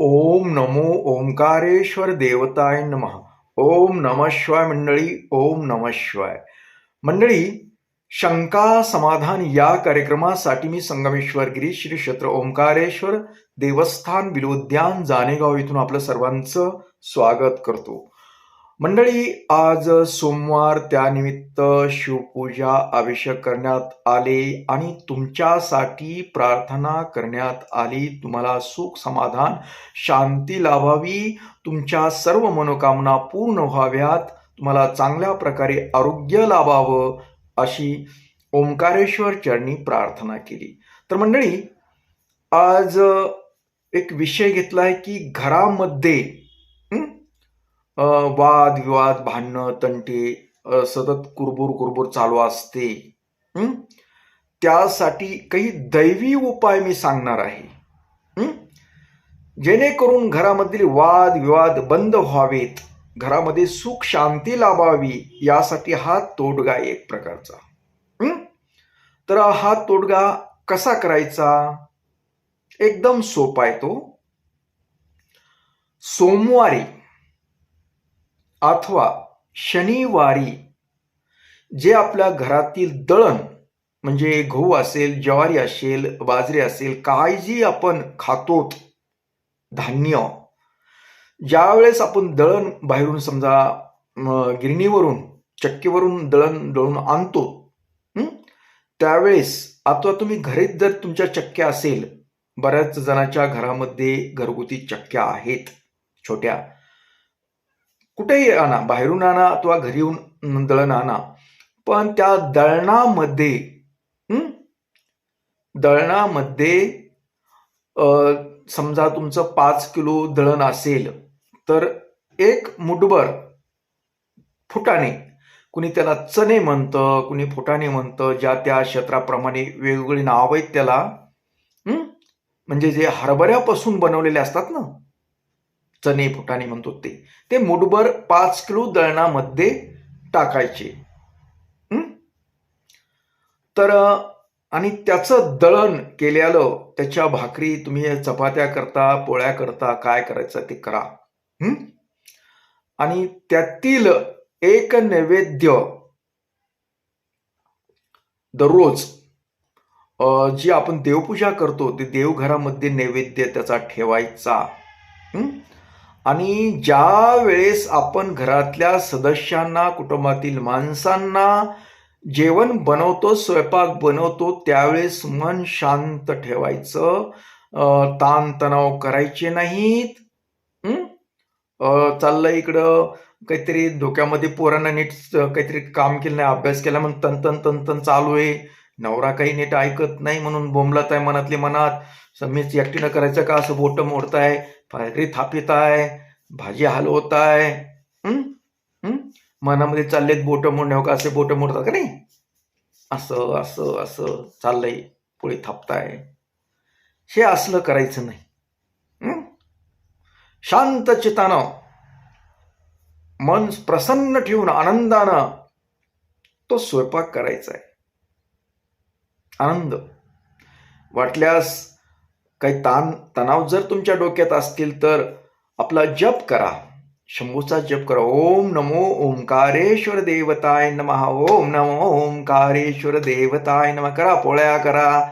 ओम नमो ओंकारेश्वर देवताय नमः. ओम नमः शिवाय मंडळी ओम नमः शिवाय. मंडळी शंका समाधान या कार्यक्रमासाठी मी संगमेश्वर गिरी श्री क्षेत्र ओंकारेश्वर देवस्थान बिलोद्यान जानेगाव इथून आपलं सर्वांचं स्वागत करतो. मंडळी आज सोमवार त्यानिमित्त शिवपूजा अभिषेक करण्यात आले आणि तुमच्यासाठी प्रार्थना करण्यात आली. तुम्हाला सुख समाधान शांती लाभावी. तुमच्या सर्व मनोकामना पूर्ण व्हाव्यात. तुम्हाला चांगल्या प्रकारे आरोग्य लाभावं अशी ओंकारेश्वर चरणी प्रार्थना केली. तर मंडळी आज एक विषय घेतला आहे की घरामध्ये वाद विवाद भांडणं तंटे सतत कुरबुर कुरबुर चालू असते. त्यासाठी काही दैवी उपाय मी सांगणार आहे. जेणेकरून घरामधील वाद विवाद बंद व्हावेत. घरामध्ये सुख शांती लाभावी यासाठी हा तोडगा एक प्रकारचा. तर हा तोडगा कसा करायचा? एकदम सोपा आहे तो. सोमवारी अथवा शनिवारी जे आपल्या घरातील दळण म्हणजे गहू असेल ज्वारी असेल बाजरी असेल काही जी आपण खातोत धान्य ज्यावेळेस आपण दळण बाहेरून समजा गिरणीवरून चक्कीवरून दळण दळून आणतो त्यावेळेस अथवा तुम्ही घरीच जर तुमच्या चक्क्या असेल बऱ्याच जणाच्या घरामध्ये घरगुती चक्क्या आहेत छोट्या. कुठेही आणा बाहेरून आणा अथवा घरी येऊन दळण आणा. पण त्या दळणामध्ये दळणामध्ये समजा तुमचं पाच किलो दळण असेल तर एक मुठभर फुटाणे कुणी त्याला चणे म्हणतं कुणी फुटाणे म्हणतं ज्या त्या क्षेत्राप्रमाणे वेगवेगळी नावं आहेत त्याला म्हणजे जे हरभऱ्यापासून बनवलेले असतात ना चणे फुटाणे म्हणतो ते. ते मुठभर पाच किलो दळणामध्ये टाकायचे. तर आणि त्याचं दळण केल्यालं त्याच्या भाकरी तुम्ही चपात्या करता पोळ्या करता काय करायचं ते करा. आणि त्यातील एक नैवेद्य दररोज जी आपण देवपूजा करतो ते देवघरामध्ये नैवेद्य त्याचा ठेवायचा. आणि ज्या वेळेस आपण घरातल्या सदस्यांना कुटुंबातील माणसांना जेवण बनवतो स्वयंपाक बनवतो त्यावेळेस मन शांत ठेवायचं. ताणतणाव करायचे नाहीत. चाललं इकडं काहीतरी डोक्यामध्ये पोरांना नीट काहीतरी काम केलं नाही अभ्यास केला म्हणून तन तन तन तन चालू आहे. नवरा काही नीट ऐकत नाही म्हणून बोंबलत आहे मनातली मनात. समीच एकटीनं करायचं का? असं बोट मोडताय फायरी थापित आहे भाजी हलवत आहे मनामध्ये चाललेत बोट मोडण्यावर हो का? असे बोट मोडतात का नाही? असं असं असं चाललंय पोळी थापताय. हे असलं करायचं नाही. शांत चितानं मन प्रसन्न ठेवून आनंदानं तो स्वयंपाक करायचा आहे आनंद. वाटल्यास काही ताण तणाव जर तुमच्या डोक्यात असतील तर आपला जप करा. शंभूचा जप करा. ओम नमो ओंकारेश्वर देवताय नमः. ओम नमो ओंकारेश्वर देवताय नमः. करा पोळ्या करा.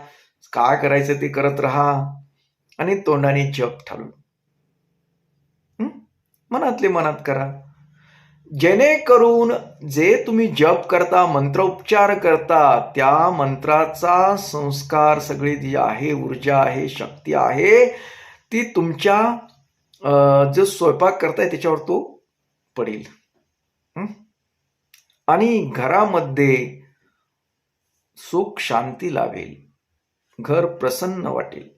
काय करायचं ते करत राहा आणि तोंडाने जप ठालू मनातले मनात करा. जेणेकरून जे तुम्ही जप करता मंत्रोपचार करता त्या मंत्राचा संस्कार सगळी जी आहे ऊर्जा आहे शक्ती आहे ती तुमच्या जो स्वयंपाक करताय त्याच्यावर तो पडेल. आणि घरामध्ये सुख शांती लावेल. घर प्रसन्न वाटेल.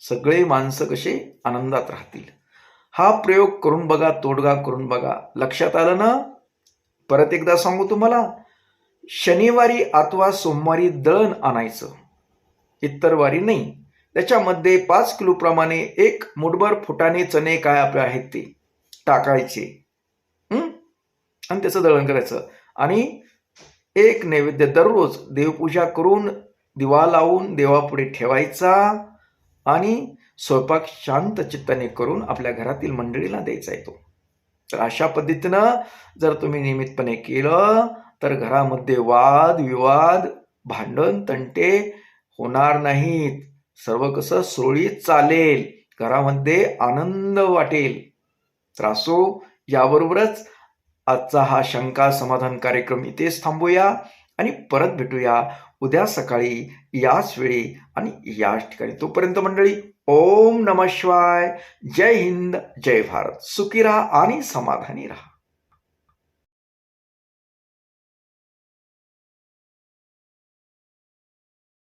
सगळे माणसं कसे आनंदात राहतील? हा प्रयोग करून बघा तोडगा करून बघा. लक्षात आलं ना? परत एकदा सांगू तुम्हाला. शनिवारी अथवा सोमवारी दळण आणायचं. इतर वारी नाही. त्याच्यामध्ये पाच किलो प्रमाणे एक मुठभर फुटाने चणे काय आपले आहेत ते टाकायचे. आणि त्याचं दळण करायचं. आणि एक नैवेद्य दररोज देवपूजा करून दिवा लावून देवापुढे ठेवायचा. आणि स्वयंपाक शांत चित्ताने करून आपल्या घरातील मंडळीला द्यायचा येतो तर अशा पद्धतीनं जर तुम्ही नियमितपणे केलं तर घरामध्ये वाद विवाद भांडण तंटे होणार नाहीत. सर्व कसं सुरळीत चालेल. घरामध्ये आनंद वाटेल. तर असो याबरोबरच आजचा हा शंका समाधान कार्यक्रम इथेच थांबूया आणि परत भेटूया उद्या सकाळी याच वेळी आणि याच ठिकाणी. तोपर्यंत मंडळी ओम नम शिवाय. जय हिंद जय भारत. सुखी राहा आणि समाधानी राहा.